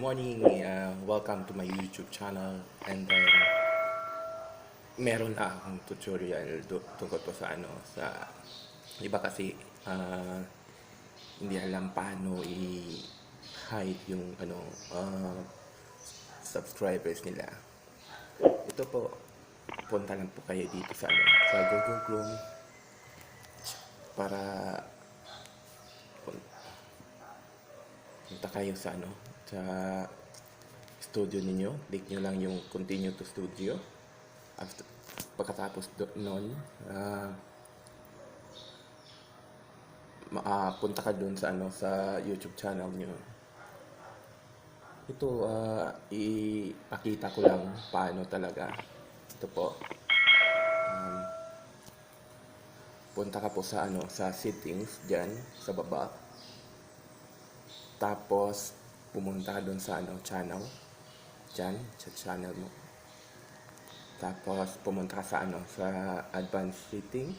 morning, uh, welcome to my YouTube channel and then meron na akong tutorial tungkol po sa ano sa iba kasi ah, hindi alam paano i-hide yung ano ah, subscribers nila. Ito po, punta lang po kayo dito sa ano sa Google Chrome para pun- punta kayo sa ano sa studio ninyo. Click nyo lang yung continue to studio. After pagkatapos do, nun ah ah, punta ka dun sa ano sa YouTube channel nyo. Ito ah ipakita ko lang paano talaga. Ito po. Um, punta ka po sa ano sa settings diyan sa baba. Tapos pumunta doon sa ano channel. Diyan sa channel mo. Tapos pumunta ka sa ano sa advanced setting.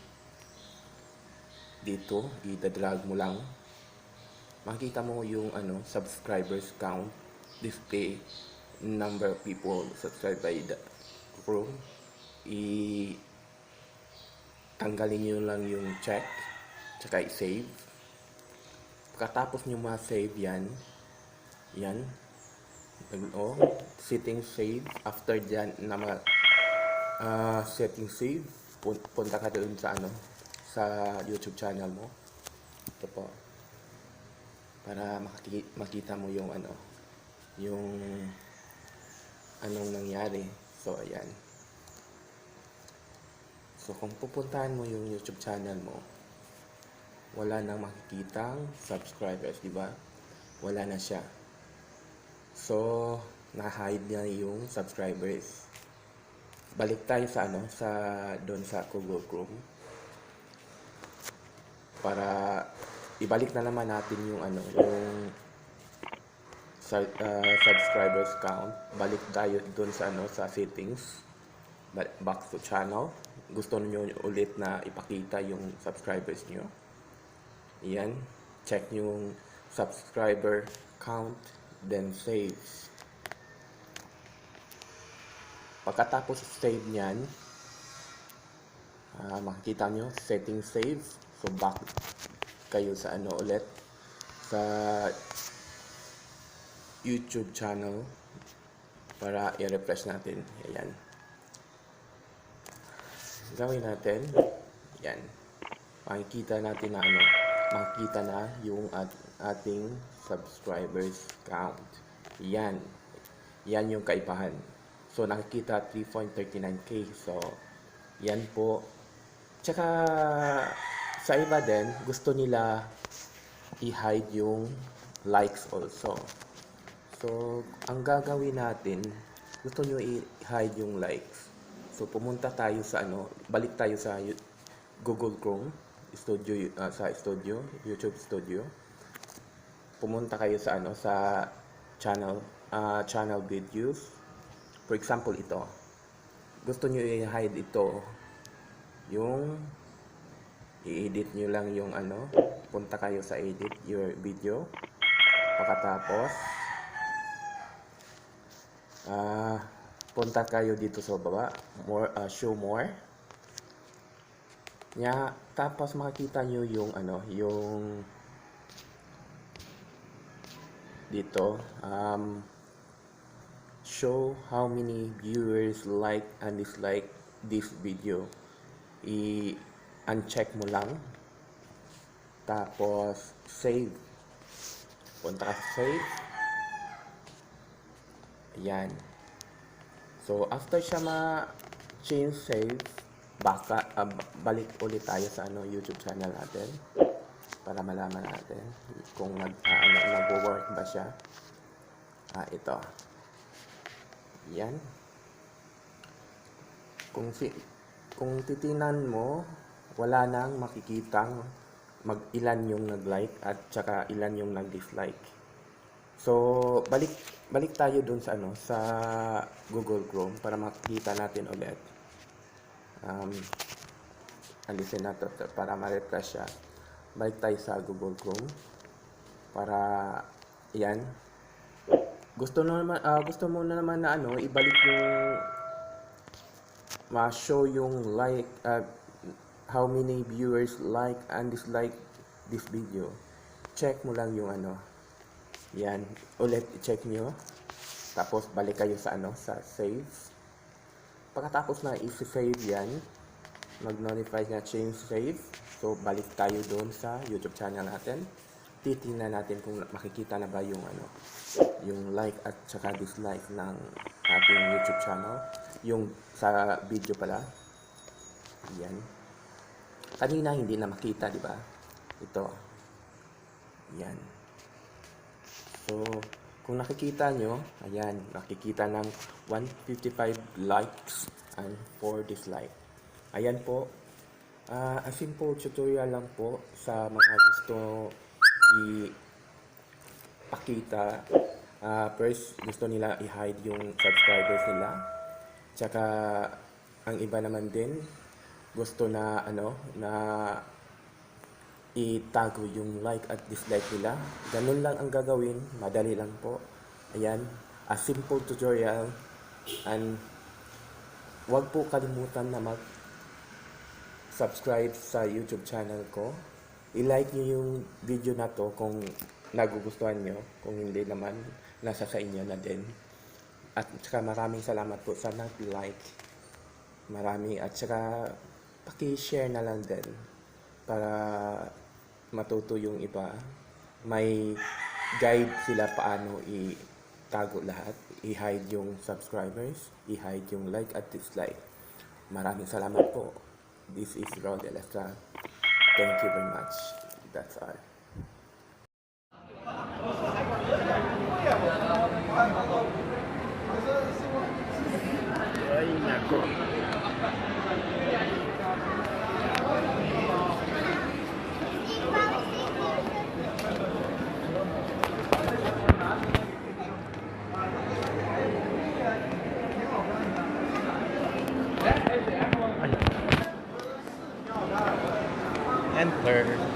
Dito i-drag mo lang. Makikita mo yung ano subscribers count. Display number of people subscribed by the Chrome i tanggalin nyo lang yung check tsaka i-save. Pagkatapos nyo ma-save yan yan. O setting save. After dyan na ma ah, setting save. Pun- punta ka doon sa ano sa YouTube channel mo. Ito po. Para makaki- makita mo yung ano yung anong nangyari. So ayan. So kung pupuntahan mo yung YouTube channel mo, wala nang makikitang subscribers, di ba? Wala na siya. So, na-hide na yung subscribers. Balik tayo sa ano, sa doon sa Google Chrome. Para ibalik na naman natin yung ano, yung uh, subscribers count. Balik tayo doon sa ano, sa settings ba- back to channel. Gusto niyo ulit na ipakita yung subscribers niyo. Yan. Check yung subscriber count, then save. Pagkatapos save niyan, ah, makikita nyo, setting save. So, back kayo sa ano ulit, sa YouTube channel para i-refresh natin. Ayan gawin natin, yan, makikita natin na ano, makikita na yung at, ating subscribers count. Yan. Yan yung kaibahan. So, nakikita 3.39k. So, yan po. Tsaka, sa iba din, gusto nila i-hide yung likes also. So, ang gagawin natin, gusto nyo i-hide yung likes. So pumunta tayo sa ano, balik tayo sa Google Chrome Studio ah, sa Studio, YouTube Studio. Pumunta kayo sa ano sa channel ah, channel videos. For example ito. Gusto niyo i-hide ito yung i-edit niyo lang yung ano, punta kayo sa edit your video. Pagkatapos ah punta kayo dito sa baba, more uh, show more. Nya, tapos makikita nyo yung ano, yung dito um show how many viewers like and dislike this video. I uncheck mo lang. Tapos save. Punta ka sa save. Ayan. So, after siya ma-change save, baka, b- balik ulit tayo sa ano, YouTube channel natin para malaman natin kung nag, ano, nag-work ba siya. Ah, ito. Yan. Kung si kung titinan mo, wala nang makikitang mag ilan yung nag-like at saka ilan yung nag-dislike. So, balik balik tayo dun sa ano sa Google Chrome para makita natin ulit. Um, alisin natin para ma-refresh siya. Balik tayo sa Google Chrome para yan gusto na naman ah, gusto mo na naman na ano ibalik yung ma-show yung like uh, how many viewers like and dislike this video. Check mo lang yung ano. Yan ulit check nyo. Tapos balik kayo sa ano sa save pagkatapos na i-save yan mag-notify na change save so balik tayo doon sa youtube channel natin titingnan natin kung makikita na ba yung ano yung like at saka dislike ng ating YouTube channel. Yung sa video pala. Yan. Kanina hindi na makita, di ba? Ito. Yan. So, kung nakikita nyo, ayan, nakikita ng 155 likes and 4 dislike. Ayan po. Ah, a simple tutorial lang po sa mga gusto i pakita. Ah, first, gusto nila i-hide yung subscribers nila. Tsaka, ang iba naman din, gusto na, ano, na itago yung like at dislike nila. Ganun lang ang gagawin. Madali lang po. Ayan, a simple tutorial. And, wag po kalimutan na mag subscribe sa YouTube channel ko. I-like nyo yung video na to kung nagugustuhan nyo. Kung hindi naman, nasa sa inyo na din. At saka maraming salamat po sa nag-like. Marami. At saka paki-share na lang din para matuto yung iba. May guide sila paano i-tago lahat. I-hide yung subscribers. I-hide yung like at dislike. Maraming salamat po. This is Rod Electra. Thank you very much. That's all. Ay. and third.